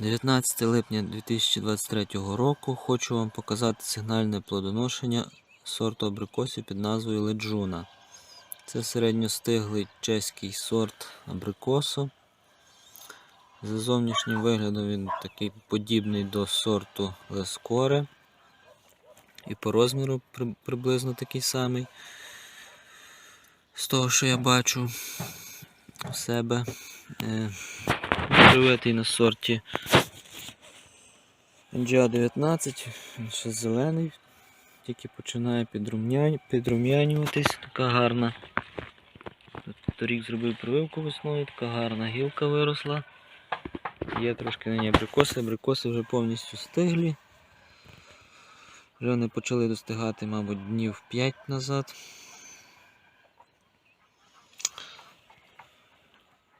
19 липня 2023 року хочу вам показати сигнальне плодоношення сорту абрикосів під назвою Леджуна. Це середньостиглий чеський сорт абрикосу. За зовнішнім виглядом він такий подібний до сорту Лескоре. І по розміру приблизно такий самий. З того, що я бачу у себе. Е, на сорті NGA19, він ще зелений, тільки починає підрум'янюватись, така гарна. Торік зробив прививку весною, така гарна гілка виросла. Є трошки на ній абрикоси, абрикоси вже повністю стиглі. Вже вони почали достигати, мабуть, днів 5 назад.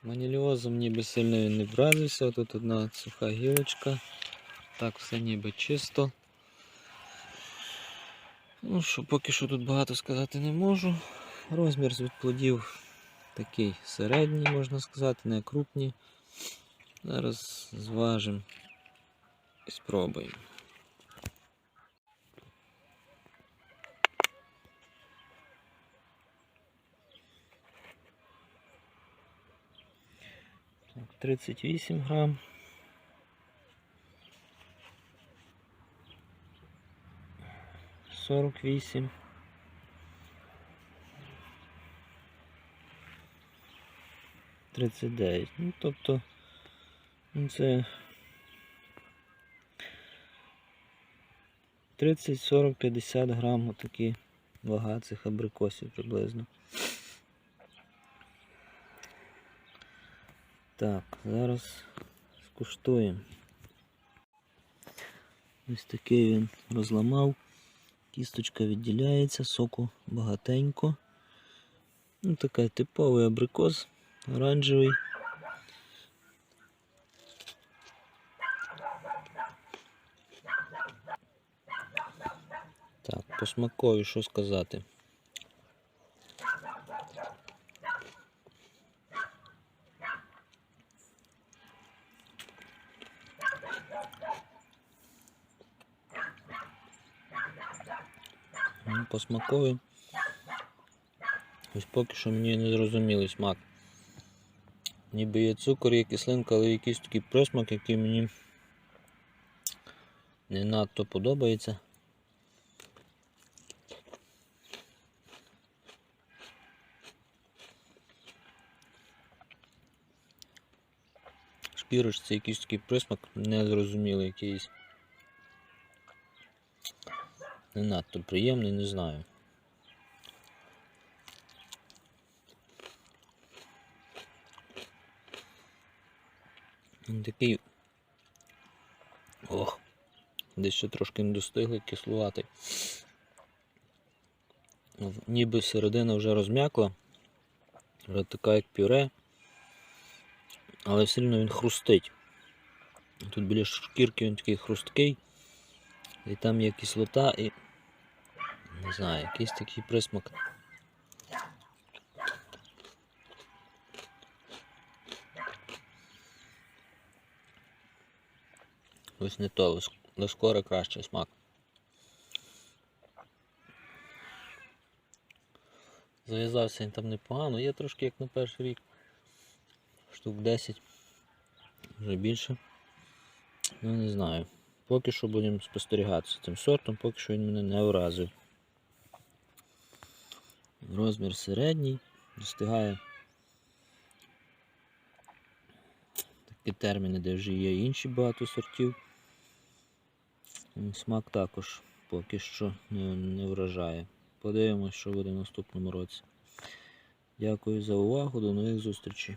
Маніліозом ніби сильно він не вразився, тут одна суха гілочка. Так, все ніби чисто. Ну що, поки що тут багато сказати не можу. Розмір з плодів такий середній, можна сказати, не крупні. Зараз зважимо і спробуємо. 38 грам. Сорок вісім. Тридцять дев'ять. Ну, тобто ну, це 30, 40, 50 грам отакі вага цих абрикосів приблизно. Так, зараз скуштуємо. Ось такий він розламав. Кісточка відділяється, соку багатенько. Ну, такий типовий абрикос, оранжевий. Так, по смакові що сказати. По смакові. Ось поки що мені не зрозумілий смак. Ніби є цукор, є кислинка, але якийсь такий присмак, який мені не надто подобається. Шкірочці якийсь такий присмак незрозумілий якийсь. Не надто приємний, не знаю. Він такий. Ох, десь ще трошки не достигли, кислуватий. Ніби середина вже розм'якла, вже така як пюре, але все одно він хрустить. Тут біля шкірки він такий хрусткий, і там є кислота і не знаю, якийсь такий присмак. Ось не то, лескоре краще смак. Зав'язався він там непогано, є трошки як на перший рік. Штук 10, вже більше. Ну не знаю. Поки що будемо спостерігати цим сортом, поки що він мене не вразив. Розмір середній, достигає такі терміни, де вже є інші багато сортів. Смак також поки що не, не вражає. Подивимось, що буде в наступному році. Дякую за увагу, до нових зустрічей.